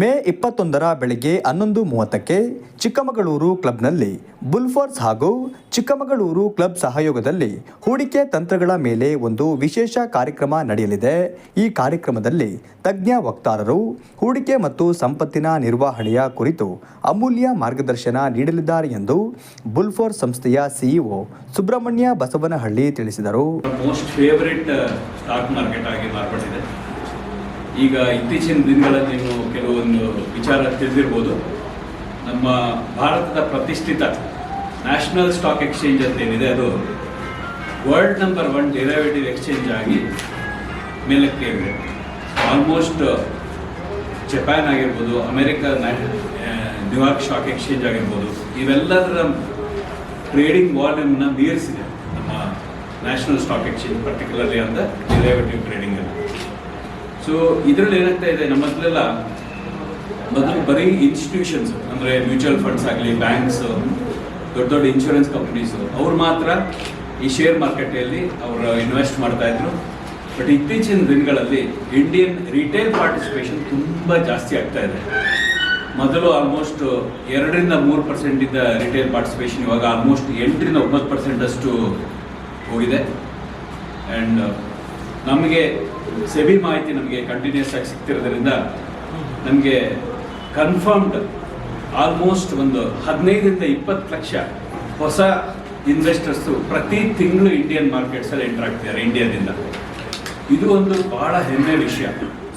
ಮೇ ಇಪ್ಪತ್ತೊಂದರ ಬೆಳಗ್ಗೆ ಹನ್ನೊಂದು ಮೂವತ್ತಕ್ಕೆ ಚಿಕ್ಕಮಗಳೂರು ಕ್ಲಬ್ನಲ್ಲಿ ಬುಲ್ಫೋರ್ಸ್ ಹಾಗೂ ಚಿಕ್ಕಮಗಳೂರು ಕ್ಲಬ್ ಸಹಯೋಗದಲ್ಲಿ ಹೂಡಿಕೆ ತಂತ್ರಗಳ ಮೇಲೆ ಒಂದು ವಿಶೇಷ ಕಾರ್ಯಕ್ರಮ ನಡೆಯಲಿದೆ. ಈ ಕಾರ್ಯಕ್ರಮದಲ್ಲಿ ತಜ್ಞ ವಕ್ತಾರರು ಹೂಡಿಕೆ ಮತ್ತು ಸಂಪತ್ತಿನ ನಿರ್ವಹಣೆಯ ಕುರಿತು ಅಮೂಲ್ಯ ಮಾರ್ಗದರ್ಶನ ನೀಡಲಿದ್ದಾರೆ ಎಂದು ಬುಲ್ಫೋರ್ಸ್ ಸಂಸ್ಥೆಯ ಸಿಇಒ ಸುಬ್ರಹ್ಮಣ್ಯ ಬಸವನಹಳ್ಳಿ ತಿಳಿಸಿದರು. ಸ್ಟಾಕ್ ಮಾರ್ಕೆಟ್ ಆಗಿ ಮಾರ್ಪಟ್ಟಿದೆ. ಈಗ ಇತ್ತೀಚಿನ ದಿನಗಳಲ್ಲಿ ನೀವು ಕೆಲವೊಂದು ವಿಚಾರ ತಿಳಿದಿರ್ಬೋದು. ನಮ್ಮ ಭಾರತದ ಪ್ರತಿಷ್ಠಿತ ನ್ಯಾಷನಲ್ ಸ್ಟಾಕ್ ಎಕ್ಸ್ಚೇಂಜ್ ಅಂತ ಏನಿದೆ, ಅದು world number one derivative exchange ಆಗಿ ಮೇಲಕ್ಕೆ ಆಲ್ಮೋಸ್ಟ್ ಜಪಾನ್ ಆಗಿರ್ಬೋದು, America New York stock exchange ಆಗಿರ್ಬೋದು, ಇವೆಲ್ಲದರ ಟ್ರೇಡಿಂಗ್ ವಾಲ್ಯೂಮ್ನ ಮೀರಿಸಿದೆ ನಮ್ಮ ನ್ಯಾಷನಲ್ ಸ್ಟಾಕ್ ಎಕ್ಸ್ಚೇಂಜ್, ಪರ್ಟಿಕ್ಯುಲರ್ಲಿ ಅಂತ ಡಿರೈವೇಟಿವ್ ಅಲ್ಲಿ. ಸೊ ಇದರಲ್ಲಿ ಏನಾಗ್ತಾ ಇದೆ, ನಮ್ಮ ಹತ್ರಲ್ಲ ಮೊದಲು ಬರೀ ಇನ್ಸ್ಟಿಟ್ಯೂಷನ್ಸ್ ಅಂದರೆ ಮ್ಯೂಚುವಲ್ ಫಂಡ್ಸ್ ಆಗಲಿ ಬ್ಯಾಂಕ್ಸ್ ದೊಡ್ಡ ದೊಡ್ಡ ಇನ್ಶೂರೆನ್ಸ್ ಕಂಪ್ನೀಸು ಅವ್ರು ಮಾತ್ರ ಈ ಶೇರ್ ಮಾರ್ಕೆಟಲ್ಲಿ ಅವರು ಇನ್ವೆಸ್ಟ್ ಮಾಡ್ತಾ ಇದ್ರು. ಬಟ್ ಇತ್ತೀಚಿನ ದಿನಗಳಲ್ಲಿ ಇಂಡಿಯನ್ ರಿಟೇಲ್ ಪಾರ್ಟಿಸಿಪೇಷನ್ ತುಂಬ ಜಾಸ್ತಿ ಆಗ್ತಾ ಇದೆ. ಮೊದಲು ಆಲ್ಮೋಸ್ಟ್ ಎರಡರಿಂದ ಮೂರು ಪರ್ಸೆಂಟ್ ಇದ್ದ ರಿಟೇಲ್ ಪಾರ್ಟಿಸಿಪೇಷನ್ ಇವಾಗ ಆಲ್ಮೋಸ್ಟ್ ಎಂಟರಿಂದ ಒಂಬತ್ತು ಪರ್ಸೆಂಟ್ ಅಷ್ಟು ಹೋಗಿದೆ. ಆ್ಯಂಡ್ ನಮಗೆ ಸೆಬಿ ಮಾಹಿತಿ ನಮಗೆ ಕಂಟಿನ್ಯೂಸ್ ಆಗಿ ಸಿಗ್ತಿರೋದ್ರಿಂದ ನಮಗೆ ಕನ್ಫರ್ಮ್ಡ್ ಆಲ್ಮೋಸ್ಟ್ ಒಂದು ಹದಿನೈದರಿಂದ ಇಪ್ಪತ್ತು ಲಕ್ಷ ಹೊಸ ಇನ್ವೆಸ್ಟರ್ಸು ಪ್ರತಿ ತಿಂಗಳು ಇಂಡಿಯನ್ ಮಾರ್ಕೆಟ್ಸಲ್ಲಿ ಎಂಟರ್ ಆಗ್ತಿದ್ದಾರೆ ಇಂಡಿಯಾದಿಂದ ಇದು ಒಂದು ಬಹಳ ಹೆಮ್ಮೆ ವಿಷಯ.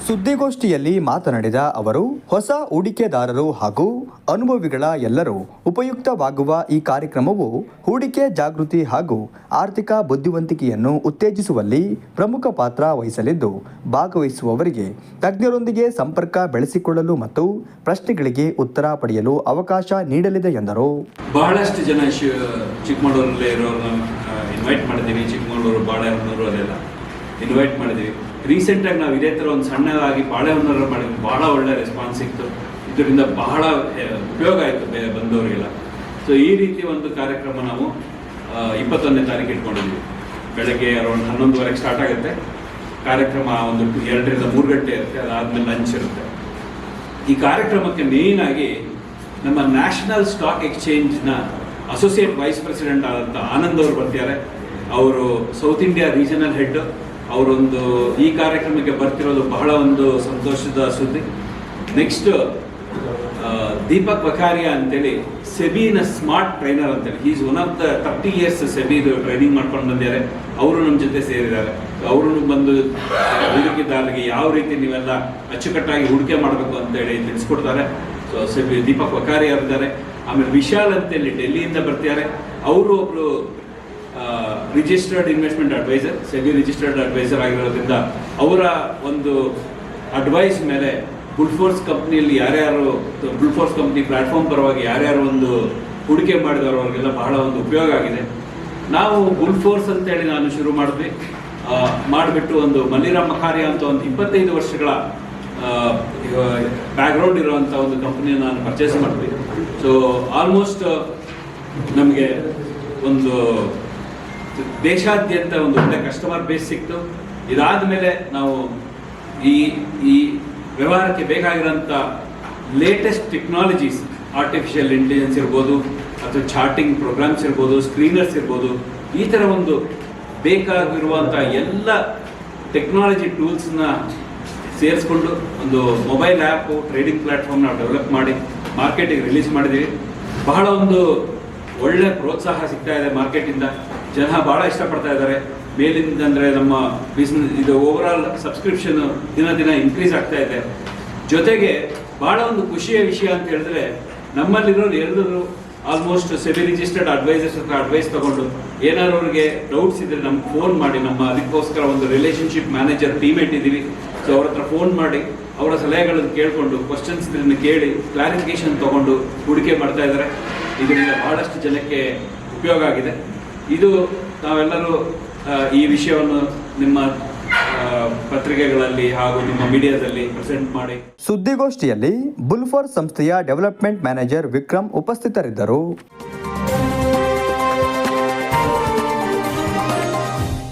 ಸುದ್ದಿಗೋಷ್ಠಿಯಲ್ಲಿ ಮಾತನಾಡಿದ ಅವರು, ಹೊಸ ಹೂಡಿಕೆದಾರರು ಹಾಗೂ ಅನುಭವಿಗಳ ಎಲ್ಲರೂ ಉಪಯುಕ್ತವಾಗುವ ಈ ಕಾರ್ಯಕ್ರಮವು ಹೂಡಿಕೆ ಜಾಗೃತಿ ಹಾಗೂ ಆರ್ಥಿಕ ಬುದ್ಧಿವಂತಿಕೆಯನ್ನು ಉತ್ತೇಜಿಸುವಲ್ಲಿ ಪ್ರಮುಖ ಪಾತ್ರ ವಹಿಸಲಿದ್ದು, ಭಾಗವಹಿಸುವವರಿಗೆ ತಜ್ಞರೊಂದಿಗೆ ಸಂಪರ್ಕ ಬೆಳೆಸಿಕೊಳ್ಳಲು ಮತ್ತು ಪ್ರಶ್ನೆಗಳಿಗೆ ಉತ್ತರ ಪಡೆಯಲು ಅವಕಾಶ ನೀಡಲಿದೆ ಎಂದರು. ಬಹಳಷ್ಟು ಜನ ಚಿಕ್ಕಮಗಳೂರಲ್ಲೇ ಇರೋರನ್ನ ಇನ್ವೈಟ್ ಮಾಡಿದ್ದೀವಿ. ಚಿಕ್ಕಮಗಳೂರು, ಬಾಳೆಹೊನ್ನೂರು, ಅಲ್ಲೆಲ್ಲ. ಇನ್ವೈಟ್ ಮಾಡಿದ್ವಿ. ರೀಸೆಂಟಾಗಿ ನಾವು ಇದೇ ಥರ ಒಂದು ಸಣ್ಣದಾಗಿ ಬಾಳೆಹೊನ್ನೂರು ಮಾಡಿದ್ವಿ. ಭಾಳ ಒಳ್ಳೆ ರೆಸ್ಪಾನ್ಸ್ ಸಿಕ್ತು ಇದರಿಂದ ಬಹಳ ಉಪಯೋಗ ಆಯಿತು ಬಂದವರಿಗೆಲ್ಲ. ಸೊ ಈ ರೀತಿ ಒಂದು ಕಾರ್ಯಕ್ರಮ ನಾವು ಇಪ್ಪತ್ತೊಂದನೇ ತಾರೀಕು ಇಟ್ಕೊಂಡಿದ್ವಿ. ಬೆಳಗ್ಗೆ ಅರೌಂಡ್ ಹನ್ನೊಂದುವರೆಗೆ ಸ್ಟಾರ್ಟ್ ಆಗುತ್ತೆ. ಕಾರ್ಯಕ್ರಮ ಒಂದು ಎರಡರಿಂದ ಮೂರು ಗಂಟೆ ಇರುತ್ತೆ. ಅದಾದಮೇಲೆ ಲಂಚ್ ಇರುತ್ತೆ. ಈ ಕಾರ್ಯಕ್ರಮಕ್ಕೆ ಮೇನ್ ಆಗಿ ನಮ್ಮ ನ್ಯಾಷನಲ್ ಸ್ಟಾಕ್ ಎಕ್ಸ್ಚೇಂಜ್ನ ಅಸೋಸಿಯೇಟ್ ವೈಸ್ ಪ್ರೆಸಿಡೆಂಟ್ ಆದಂಥ ಆನಂದ್ ಅವರು ಬರ್ತಿದ್ದಾರೆ. ಅವರು ಸೌತ್ ಇಂಡಿಯಾ ರೀಜನಲ್ ಹೆಡ್ ಅವರೊಂದು ಈ ಕಾರ್ಯಕ್ರಮಕ್ಕೆ ಬರ್ತಿರೋದು ಬಹಳ ಒಂದು ಸಂತೋಷದ ಸುದ್ದಿ. ನೆಕ್ಸ್ಟ್ ದೀಪಕ್ ಬಖಾರಿಯಾ ಅಂತೇಳಿ, ಸೆಬಿನ ಸ್ಮಾರ್ಟ್ ಟ್ರೈನರ್ ಅಂತೇಳಿ. Is one of the thirty years ಸೆಬಿದು training ಮಾಡ್ಕೊಂಡು ಬಂದಿದ್ದಾರೆ. ಅವರು ನಮ್ಮ ಜೊತೆ ಸೇರಿದ್ದಾರೆ. ಅವರು ಬಂದು ಹೂಡಿಕೆದಾರರಿಗೆ ಯಾವ ರೀತಿ ನೀವೆಲ್ಲ ಅಚ್ಚುಕಟ್ಟಾಗಿ ಹೂಡಿಕೆ ಮಾಡಬೇಕು ಅಂತೇಳಿ ತಿಳಿಸ್ಕೊಡ್ತಾರೆ. ಸೊ ಸೆಬಿ ದೀಪಕ್ ಬಖಾರಿಯಾ ಇದ್ದಾರೆ. ಆಮೇಲೆ ವಿಶಾಲ್ ಅಂತೇಳಿ ಡೆಲ್ಲಿಯಿಂದ ಬರ್ತಿದ್ದಾರೆ. ಅವರು ಒಬ್ರು registered investment adviser SEBI registered adviser ಆಗಿರೋದ್ರಿಂದ ಅವರ ಒಂದು ಅಡ್ವೈಸ್ ಮೇಲೆ ಬುಲ್ಫೋರ್ಸ್ ಕಂಪ್ನಿಯಲ್ಲಿ ಯಾರ್ಯಾರು ಬುಲ್ಫೋರ್ಸ್ ಕಂಪ್ನಿ ಪ್ಲಾಟ್ಫಾರ್ಮ್ ಪರವಾಗಿ ಯಾರ್ಯಾರು ಒಂದು ಹೂಡಿಕೆ ಮಾಡಿದವರು ಅವ್ರಿಗೆಲ್ಲ ಬಹಳ ಒಂದು ಉಪಯೋಗ ಆಗಿದೆ. ನಾವು ಬುಲ್ಫೋರ್ಸ್ ಅಂತೇಳಿ ನಾನು ಶುರು ಮಾಡಿದ್ವಿ. ಮಾಡಿಬಿಟ್ಟು ಒಂದು ಮಲ್ಲಿರಾಮ್ ಮಖಾರಿಯ ಅಂತ ಒಂದು ಇಪ್ಪತ್ತೈದು ವರ್ಷಗಳ ಬ್ಯಾಕ್ಗ್ರೌಂಡ್ ಇರುವಂಥ ಒಂದು ಕಂಪ್ನಿಯನ್ನು ನಾನು ಪರ್ಚೇಸ್ ಮಾಡಿದ್ವಿ. ಸೊ ಆಲ್ಮೋಸ್ಟ್ ನಮಗೆ ಒಂದು ದೇಶಾದ್ಯಂತ ಒಂದು ಒಳ್ಳೆ ಕಸ್ಟಮರ್ ಬೇಸ್ ಸಿಕ್ತು. ಇದಾದ ಮೇಲೆ ನಾವು ಈ ಈ ವ್ಯವಹಾರಕ್ಕೆ ಬೇಕಾಗಿರೋಂಥ ಲೇಟೆಸ್ಟ್ ಟೆಕ್ನಾಲಜೀಸ್ ಆರ್ಟಿಫಿಷಿಯಲ್ ಇಂಟೆಲಿಜೆನ್ಸ್ ಇರ್ಬೋದು, ಅಥವಾ ಚಾರ್ಟಿಂಗ್ ಪ್ರೋಗ್ರಾಮ್ಸ್ ಇರ್ಬೋದು ಸ್ಕ್ರೀನರ್ಸ್ ಇರ್ಬೋದು, ಈ ಥರ ಒಂದು ಬೇಕಾಗಿರುವಂಥ ಎಲ್ಲ ಟೆಕ್ನಾಲಜಿ ಟೂಲ್ಸ್ನ ಸೇರಿಸ್ಕೊಂಡು ಒಂದು ಮೊಬೈಲ್ ಆ್ಯಪು ಟ್ರೇಡಿಂಗ್ ಪ್ಲಾಟ್ಫಾರ್ಮ್ ನಾವು ಡೆವಲಪ್ ಮಾಡಿ ಮಾರ್ಕೆಟಿಗೆ ರಿಲೀಸ್ ಮಾಡಿದ್ದೀವಿ. ಬಹಳ ಒಂದು ಒಳ್ಳೆ ಪ್ರೋತ್ಸಾಹ ಸಿಗ್ತಾ ಇದೆ ಮಾರ್ಕೆಟಿಂದ ಜನ ಭಾಳ ಇಷ್ಟಪಡ್ತಾ ಇದ್ದಾರೆ. ಮೇಲಿಂದ ಅಂದರೆ ನಮ್ಮ ಬಿಸ್ನೆಸ್ ಇದು ಓವರ್ ಆಲ್ ಸಬ್ಸ್ಕ್ರಿಪ್ಷನ್ ದಿನ ದಿನ ಇನ್ಕ್ರೀಸ್ ಆಗ್ತಾ ಇದೆ. ಜೊತೆಗೆ ಭಾಳ ಒಂದು ಖುಷಿಯ ವಿಷಯ ಅಂತ ಹೇಳಿದ್ರೆ ನಮ್ಮಲ್ಲಿರೋರು ಎಲ್ಲರೂ ಆಲ್ಮೋಸ್ಟ್ ಸೆಮಿ ರಿಜಿಸ್ಟರ್ಡ್ ಅಡ್ವೈಸರ್ಸ್ ಹತ್ರ ಅಡ್ವೈಸ್ ತಗೊಂಡು ಏನಾದ್ರು ಅವ್ರಿಗೆ ಡೌಟ್ಸ್ ಇದ್ರೆ ನಮ್ಗೆ ಫೋನ್ ಮಾಡಿ. ನಮ್ಮ ಅದಕ್ಕೋಸ್ಕರ ಒಂದು ರಿಲೇಶನ್ಶಿಪ್ ಮ್ಯಾನೇಜರ್ ಟೀಮ್ ಇಟ್ಟಿದ್ದೀವಿ ಸೊ ಅವ್ರ ಹತ್ರ ಫೋನ್ ಮಾಡಿ, ಅವರ ಸಲಹೆಗಳನ್ನು ಕೇಳಿಕೊಂಡು ಕ್ವಶನ್ಸ್ ಕೇಳಿ ಕ್ಲಾರಿಫಿಕೇಶನ್ ತಗೊಂಡು, ಹೂಡಿಕೆ ಮಾಡ್ತಾ ಇದ್ದಾರೆ. ಇದರಿಂದ ಬಹಳಷ್ಟು ಜನಕ್ಕೆ ಉಪಯೋಗ ಆಗಿದೆ. ಇದು ನಾವೆಲ್ಲರೂ ಈ ವಿಷಯವನ್ನು ನಿಮ್ಮ ಪತ್ರಿಕೆಗಳಲ್ಲಿ ಹಾಗೂ ನಿಮ್ಮ ಮೀಡಿಯಾದಲ್ಲಿ ಪ್ರೆಸೆಂಟ್ ಮಾಡಿ. ಸುದ್ದಿಗೋಷ್ಠಿಯಲ್ಲಿ ಬುಲ್ಫೋರ್ ಸಂಸ್ಥೆಯ ಡೆವಲಪ್ಮೆಂಟ್ ಮ್ಯಾನೇಜರ್ ವಿಕ್ರಮ್ ಉಪಸ್ಥಿತರಿದ್ದರು.